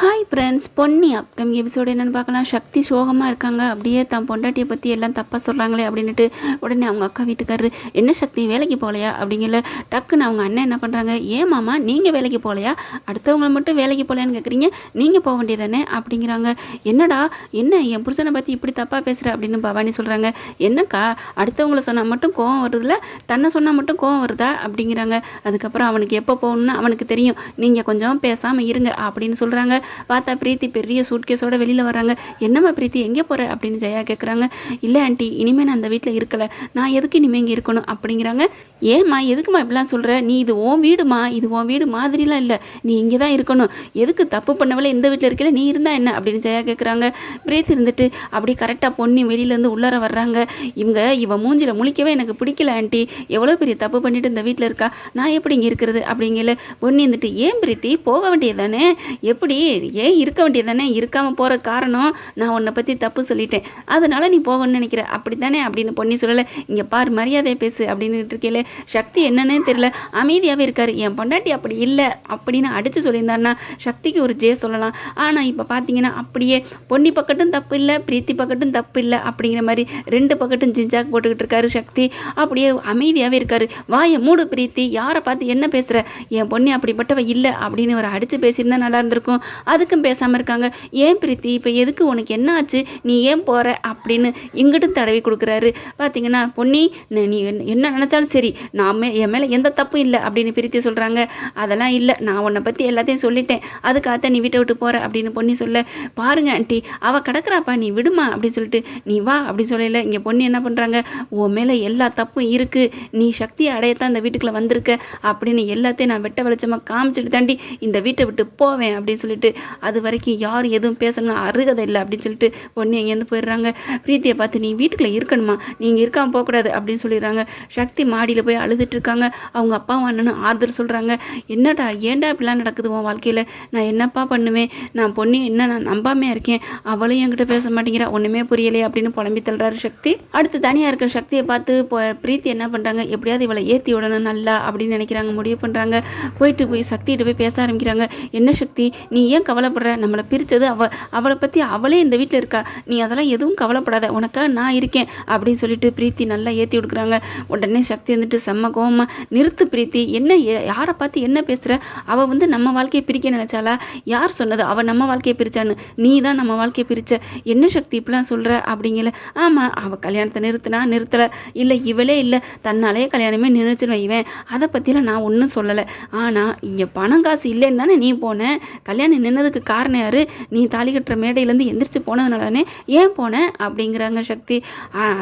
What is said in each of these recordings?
Hi friends Ponni upcoming episode என்னென்னு பார்க்கலாம். சக்தி சோகமாக இருக்காங்க. அப்படியே தான் பொண்டாட்டியை பற்றி எல்லாம் தப்பாக சொல்கிறாங்களே அப்படின்ட்டு உடனே அவங்க அக்கா வீட்டுக்காரரு என்ன சக்தி வேலைக்கு போகலையா? அப்படிங்கிற டக்குன்னு அவங்க அண்ணன் என்ன பண்ணுறாங்க ஏன் மாமா நீங்கள் வேலைக்கு போகலையா? அடுத்தவங்களை மட்டும் வேலைக்கு போகலையான்னு கேட்குறீங்க நீங்கள் போக வேண்டியதானே? அப்படிங்கிறாங்க. என்னடா என்ன என் புருஷனை பற்றி இப்படி தப்பாக பேசுகிற அப்படின்னு பவானி சொல்கிறாங்க என்னக்கா அடுத்தவங்கள சொன்னால் மட்டும் கோவம் வருதுல தன்னை சொன்னால் மட்டும் கோவம் வருதா? அப்படிங்கிறாங்க. அதுக்கப்புறம் அவனுக்கு எப்போ போகணும்னு அவனுக்கு தெரியும். நீங்கள் கொஞ்சம் பேசாமல் இருங்க. அப்படின்னு சொல்கிறாங்க பார்த்தா பிரீத்தி பெரிய சூட்கேஸோட வெளியில் வராங்க என்னம்மா பிரீத்தி எங்கே போகிற அப்படின்னு ஜெயா கேட்குறாங்க இல்லை ஆண்டி இனிமேல் நான் அந்த வீட்டில் இருக்கலை. நான் எதுக்கு இனிமேல் இங்கே இருக்கணும்? அப்படிங்கிறாங்க. ஏம்மா எதுக்குமா இப்படிலாம் சொல்கிற நீ இது ஓ வீடுமா? இது ஓ வீடு மாதிரிலாம் இல்லை. நீ இங்கே தான் இருக்கணும். எதுக்கு தப்பு பண்ணவில்லை இந்த வீட்டில் இருக்கல? நீ இருந்தால் என்ன? அப்படின்னு ஜெயா கேட்குறாங்க பிரீத்தி இருந்துட்டு அப்படி கரெக்டாக பொண்ணு வெளியிலேருந்து உள்ளார வர்றாங்க. இவங்க இவன் மூஞ்சில் முழிக்கவே எனக்கு பிடிக்கல ஆண்டி. எவ்வளோ பெரிய தப்பு பண்ணிட்டு இந்த வீட்டில் இருக்கா? நான் எப்படி இங்கே இருக்கிறது? அப்படிங்கல. பொண்ணு இருந்துட்டு ஏன் பிரீத்தி? போக வேண்டியது தானே? எப்படி ஏன் இருக்க வேண்டியதானே இருக்காமல் போகிற காரணம் நான் உன்னை பற்றி தப்பு சொல்லிட்டேன். அதனால் நீ போகணும்னு நினைக்கிற. அப்படி தானே அப்படின்னு பொண்ணி சொல்லலை. இங்கே பார் மரியாதையை பேசு அப்படின்னு இருக்கேல சக்தி என்னன்னே தெரியல. அமைதியாகவே இருக்கார். என் பொண்டாட்டி அப்படி இல்லை அப்படின்னு அடித்து சொல்லியிருந்தாருன்னா சக்திக்கு ஒரு ஜே சொல்லலாம். ஆனால் இப்போ பார்த்தீங்கன்னா அப்படியே பொன்னி பக்கட்டும் தப்பு இல்லை பிரீத்தி பக்கட்டும் தப்பு இல்லை அப்படிங்கிற மாதிரி ரெண்டு பக்கட்டும் ஜிஞ்சாக் போட்டுக்கிட்டு இருக்காரு சக்தி. அப்படியே அமைதியாகவே இருக்காரு. வாயை மூடு பிரீத்தி. யாரை பார்த்து என்ன பேசுகிற என் பொண்ணு அப்படிப்பட்டவ இல்லை அப்படின்னு ஒரு அடித்து பேசியிருந்தா நல்லா இருந்திருக்கும். அதுக்கும் பேசாமல் இருக்காங்க. ஏன் பிரீத்தி இப்போ எதுக்கு உனக்கு என்ன ஆச்சு நீ ஏன் போகிற அப்படின்னு இங்கிட்டும் தடவி கொடுக்குறாரு. பார்த்தீங்கன்னா பொன்னி நீ- என்ன- என்ன நினச்சாலும் சரி நான் மே- என் மேலே எந்த தப்பும் இல்லை அப்படின்னு பிரீத்தி சொல்கிறாங்க அதெல்லாம் இல்லை நான் உன்னை பற்றி எல்லாத்தையும் சொல்லிட்டேன். அதுக்காகத்தான் நீ வீட்டை விட்டு போகிற அப்படின்னு பொன்னி சொல்ல. பாருங்க ஆண்டி அவள் கிடக்குறாப்பா நீ விடுமா? அப்படின்னு சொல்லிட்டு நீ வா அப்படின்னு சொல்லல. இங்கே பொண்ணு என்ன பண்ணுறாங்க உன் மேலே எல்லா தப்பும் இருக்குது நீ சக்தியை அடையத்தான் இந்த வீட்டுக்குள்ளே வந்திருக்க அப்படின்னு எல்லாத்தையும் நான் வெட்ட வெளிச்சமாக காமிச்சிட்டு தாண்டி இந்த வீட்டை விட்டு போவேன் அப்படின்னு சொல்லிட்டு அது வரைக்கும் யார் எதுவும் பேசணும் அருகதை இல்லை அப்படின்னு சொல்லிட்டு பொண்ணு எங்கேருந்து போயிடுறாங்க. பிரீத்தியை பார்த்து நீ வீட்டுக்குள்ளே இருக்கணுமா? நீங்கள் இருக்காமல் போகக்கூடாது அப்படின்னு சொல்லிடுறாங்க. சக்தி மாடியில் போய் அழுதுட்டு இருக்காங்க. அவங்க அப்பாவும் அண்ணனும் ஆறுதல் சொல்கிறாங்க என்னடா ஏன்டா இப்படிலாம் நடக்குது உன் வாழ்க்கையில்? நான் என்னப்பா பண்ணுவேன்? நான் பொண்ணு என்ன நான் நம்பாமே இருக்கேன்? அவளும் என்கிட்ட பேச மாட்டேங்கிறா. ஒன்றுமே புரியலையே அப்படின்னு புலம்பி தள்ளுறாரு சக்தி. அடுத்து தனியாக இருக்கிற சக்தியை பார்த்து இப்போ பிரீத்தி என்ன பண்ணுறாங்க எப்படியாவது இவளை ஏற்றி விடணும் நல்லா அப்படின்னு நினைக்கிறாங்க. முடிவு பண்ணுறாங்க போயிட்டு போய் சக்திகிட்ட போய் பேச ஆரம்பிக்கிறாங்க. என்ன சக்தி? நீ ஏன் கவலைப்படுற? நம்மளை பிரித்தது அவ அவளை பற்றி அவளே இந்த வீட்டில் இருக்கா? நீ அதெல்லாம் எதுவும் கவலைப்படாத. உனக்கா நான் இருக்கேன். அப்படின்னு சொல்லிட்டு பிரீத்தி நல்லா ஏற்றி விடுக்குறாங்க. உடனே சக்தி வந்துட்டு செம்ம கோவமா நிறுத்து பிரீத்தி. என்ன யாரை பார்த்து என்ன பேசுகிற அவள் வந்து நம்ம வாழ்க்கையை பிரிக்க நினச்சாலா யார் சொன்னது? அவள் நம்ம வாழ்க்கையை பிரித்தான்னு நீ தான் நம்ம வாழ்க்கையை பிரிச்ச. என்ன சக்தி இப்படிலாம் சொல்கிற அப்படிங்கல. ஆமாம் அவள் கல்யாணத்தை நிறுத்தினா நிறுத்தலை. இல்லை இவளே இல்லை. தன்னாலே கல்யாணமே நினைச்சுன்னு வைவேன் அதை பற்றிலாம் நான் ஒன்றும் சொல்லலை. ஆனால் இங்கே பணம் காசு இல்லைன்னு தானே நீ போனேன் கல்யாணம் நின்னதுக்கு காரணம் யாரு? நீ தாலி கட்டுற மேடையிலேருந்து எந்திரிச்சு போனதுனால தானே ஏன் போன? அப்படிங்கிறாங்க சக்தி.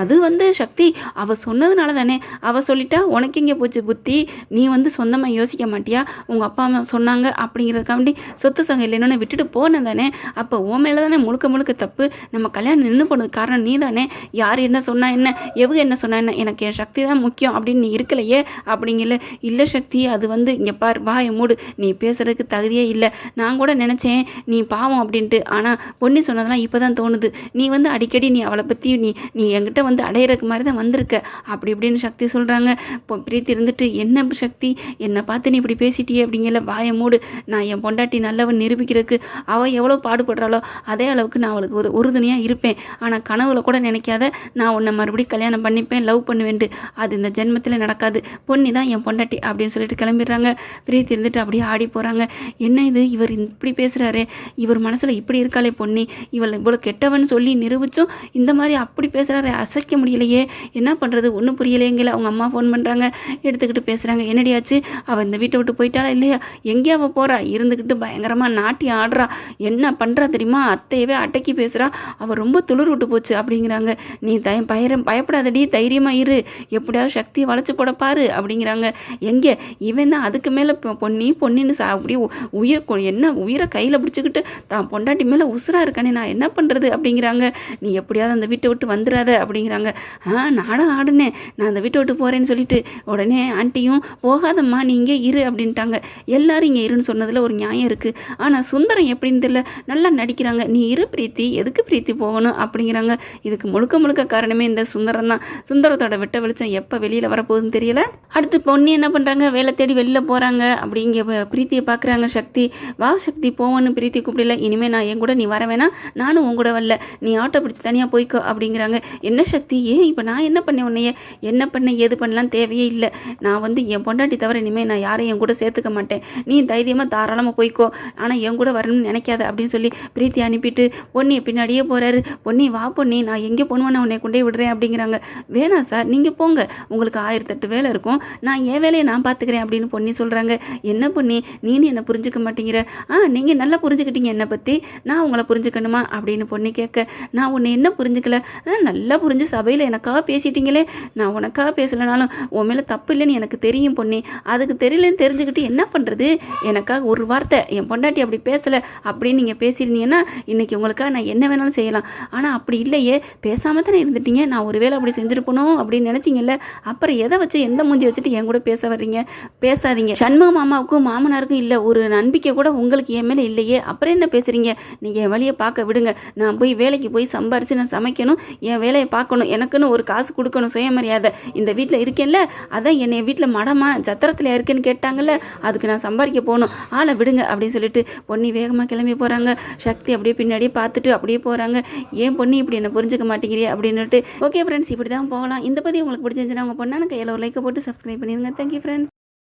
அது வந்து சக்தி அவள் சொன்னதுனால தானே அவள் சொல்லிட்டா உனக்கு இங்கே போச்சு புத்தி? நீ வந்து சொந்தமாக யோசிக்க மாட்டியா? உங்கள் அப்பா அம்மா சொன்னாங்க அப்படிங்கிறதுக்காண்டி சொத்து சங்கம் இல்லைன்னு விட்டுட்டு போனேன் தானே அப்போ உன் மேலே தானே முழுக்க முழுக்க தப்பு? நம்ம கல்யாணம் நின்று போனதுக்கு காரணம் நீ தானே யார் என்ன சொன்னா என்ன? எவங்க என்ன சொன்னா என்ன? எனக்கு என் சக்தி தான் முக்கியம் அப்படின்னு நீ இருக்கலையே? அப்படிங்கல. இல்லை சக்தி அது வந்து இங்கே பார் வாயை மூடு. நீ பேசுறதுக்கு தகுதியே இல்லை. நான் கூட நினச்சேன் நீ பாவம் அப்படின்ட்டு. ஆனால் பொண்ணு சொன்னதெல்லாம் இப்போ தான் தோணுது. நீ வந்து அடிக்கடி நீ அவளை பற்றி நீ நீ என்கிட்ட வந்து அடையிறக்கு மாதிரி தான் வந்திருக்க. அப்படி இப்படின்னு சக்தி சொல்கிறாங்க இப்போ பிரீத்தி இருந்துட்டு என்ன சக்தி? என்னை பார்த்து நீ இப்படி பேசிட்டியே? அப்படிங்கல வாய மூடு. நான் என் பொண்டாட்டி நல்லவன் நிரூபிக்கிறதுக்கு அவள் எவ்வளோ பாடுபடுறாளோ அதே அளவுக்கு நான் அவளுக்கு ஒரு உறுதுணையாக இருப்பேன். ஆனால் கனவுல கூட நினைக்காத நான் உன்னை மறுபடியும் கல்யாணம் பண்ணிப்பேன் லவ் பண்ணுவேன்ட்டு. அது இந்த ஜென்மத்தில் நடக்காது. பொன்னி தான் என் பொண்டாட்டி அப்படின்னு சொல்லிட்டு கிளம்பிடுறாங்க. பிரீத்தி இருந்துட்டு அப்படியே ஆடி போகிறாங்க என்ன இது? இவர் இப்படி பேசுகிறாரே இவர் மனசில் இப்படி இருக்காளே பொன்னி. இவள் இவ்வளோ கெட்டவன் சொல்லி நிரூபித்தும் இந்த மாதிரி அப்படி பேசுகிறாரு அசைக்க முடியலையே. என்ன பண்ணுறது ஒன்றும் புரியலையேங்கல அவங்க அம்மா ஃபோன் பண்ணுறாங்க எடுத்துக்கிட்டு பேசுகிறாங்க என்னடியாச்சு? அவள் இந்த வீட்டை விட்டு போயிட்டாளா இல்லையா? எங்கேயா அவள் போகிறா இருந்துக்கிட்டு பயங்கரமாக நாட்டி ஆடுறா. என்ன பண்ணுறா தெரியுமா? அத்தையவே அட்டைக்கி பேசுகிறா அவள் ரொம்ப துளிர் விட்டு போச்சு அப்படிங்கிறாங்க. நீ தய பயிரம் பயப்படாதடி. தைரியமாக இரு. எப்படியாவது சக்தியை வளைச்சு போட பாரு அப்படிங்கிறாங்க. எங்கே? இவன் தான் அதுக்கு மேலே பொன்னி பொன்னின்னு சா அப்படியே உயிர் கொ- என்ன உயிரை கையில் பிடிச்சிக்கிட்டு தான் பொண்டாட்டி மேலே உசுரா இருக்கானே நான் என்ன பண்ணுறது அப்படிங்கிறாங்க. நீ எப்படியாவது அந்த வீட்டை விட்டு வந்துடாத அப்படிங்கிறாங்க. ஆ நானும் ஆடுனேன். நான் அந்த வீட்டை விட்டு போகிறேன்னு சொல்லிட்டு உடனே ஆண்டியும் போகாதம்மா நீ இங்கே இரு அப்படின்ட்டாங்க. எல்லாரும் இங்கே இருன்னு சொன்னதில் ஒரு நியாயம் இருக்குது ஆனால் சுந்தரம் எப்படின்னு தெரியல. நல்லா நடிக்கிறாங்க. நீ இரு பிரீத்தி எதுக்கு பிரீத்தி போகணும்? அப்படிங்கிறாங்க. இதுக்கு முழுக்க முழுக்க காரணமே இந்த சுந்தரம் தான். சுந்தரத்தோட வெட்ட வெளிச்சம் எப்போ வெளியில் வரப்போகுதுன்னு தெரியல. அடுத்து பொண்ணு என்ன பண்ணுறாங்க வேலை தேடி வெளியில் போகிறாங்க அப்படிங்க பிரீத்தியை பார்க்குறாங்க சக்தி. வா சக்தி போவோன்னு பிரீத்தி கூப்பிடல. இனிமேல் நான் என் கூட நீ வர வேணாம். நானும் உன் கூட வரல. நீ ஆட்டோ பிடிச்சி தனியாக போய்க்கோ அப்படிங்கிறாங்க. என்ன சக்தி? ஏன் இப்போ நான் என்ன பண்ணேன் உன்னைய? என்ன பண்ண ஏது பண்ணலாம் தேவையே இல்லை. நான் வந்து என் பொண்டாட்டி தவிர இனிமேல் நான் யாரையும் என் கூட சேர்த்துக்க மாட்டேன். நீ தைரியமாக தாராளமாக போய்க்கோ. ஆனால் என் கூட வரணும்னு நினைக்காத அப்படின்னு சொல்லி பிரீத்தி அனுப்பிட்டு பொன்னி பின்னாடியே போகிறாரு பொன்னி வா பொன்னி நான் எங்கே போகணுமோ நான் உன்னை கொண்டே விடுறேன் அப்படிங்கிறாங்க. வேணாம் சார் நீங்கள் போங்க. உங்களுக்கு ஆயிரத்தெட்டு வேலை இருக்கும். நான் என் வேலையை நான் பார்த்துக்கிறேன் அப்படின்னு பொன்னி சொல்கிறாங்க என்ன பொன்னி நீனு என்னை புரிஞ்சுக்க மாட்டேங்கிற? ஆ நீங்கள் நல்லா புரிஞ்சுக்கிட்டீங்க என்னை பற்றி நான் உங்களை புரிஞ்சுக்கணுமா? அப்படின்னு பொண்ணு கேட்க நான் உன்னை என்ன புரிஞ்சுக்கல? ஆ, நல்லா புரிஞ்சு சபையில் எனக்காக பேசிட்டீங்களே? நான் உனக்காக பேசலைனாலும் உன் மேலே தப்பு இல்லைன்னு எனக்கு தெரியும் பொண்ணு. அதுக்கு தெரியலன்னு தெரிஞ்சுக்கிட்டு என்ன பண்ணுறது எனக்காக ஒரு வார்த்தை என் பொண்டாட்டி அப்படி பேசலை அப்படின்னு நீங்கள் பேசியிருந்தீங்கன்னா இன்றைக்கி உங்களுக்காக நான் என்ன வேணாலும் செய்யலாம். ஆனால் அப்படி இல்லையே. பேசாமல் தானே இருந்துட்டீங்க. நான் ஒருவேளை அப்படி செஞ்சுருப்பணும் அப்படின்னு நினச்சிங்கல்ல. அப்புறம் எதை வச்சு எந்த மூஞ்சி வச்சுட்டு என் கூட பேச வர்றீங்க? பேசாதீங்க. சண்முக மாமாவுக்கும் மாமனாருக்கும் இல்லை ஒரு நம்பிக்கை கூட உங்களுக்கு என் மேலே இல்லையே. அப்புறம் என்ன பேசுகிறீங்க நீங்கள் என் வழியை பார்க்க விடுங்க. நான் போய் வேலைக்கு போய் சம்பாரித்து நான் சமைக்கணும். என் வேலையை பார்க்கணும். எனக்குன்னு ஒரு காசு கொடுக்கணும். சுயமரியாதை. இந்த வீட்டில் இருக்கேன்ல? அதான் என்னை வீட்டில் மடமா சத்திரத்தில் இருக்கேன்னு கேட்டாங்கல்ல? அதுக்கு நான் சம்பாதிக்க போகணும். ஆளை விடுங்க அப்படின்னு சொல்லிட்டு பொன்னி வேகமாக கிளம்பி போகிறாங்க சக்தி அப்படியே பின்னாடியே பார்த்துட்டு அப்படியே போகிறாங்க ஏன் பொன்னி இப்படி என்ன புரிஞ்சுக்க மாட்டேங்கிறியே அப்படின்னுட்டு. ஓகே ஃப்ரெண்ட்ஸ் இப்படி தான் போகலாம். இந்த பற்றி உங்களுக்கு பிடிச்சிருந்துச்சுன்னா உங்கள் பொண்ணான கையில் ஒரு லைக்கை போட்டு சப்ஸ்கிரைப் பண்ணிடுங்க. Thank you friends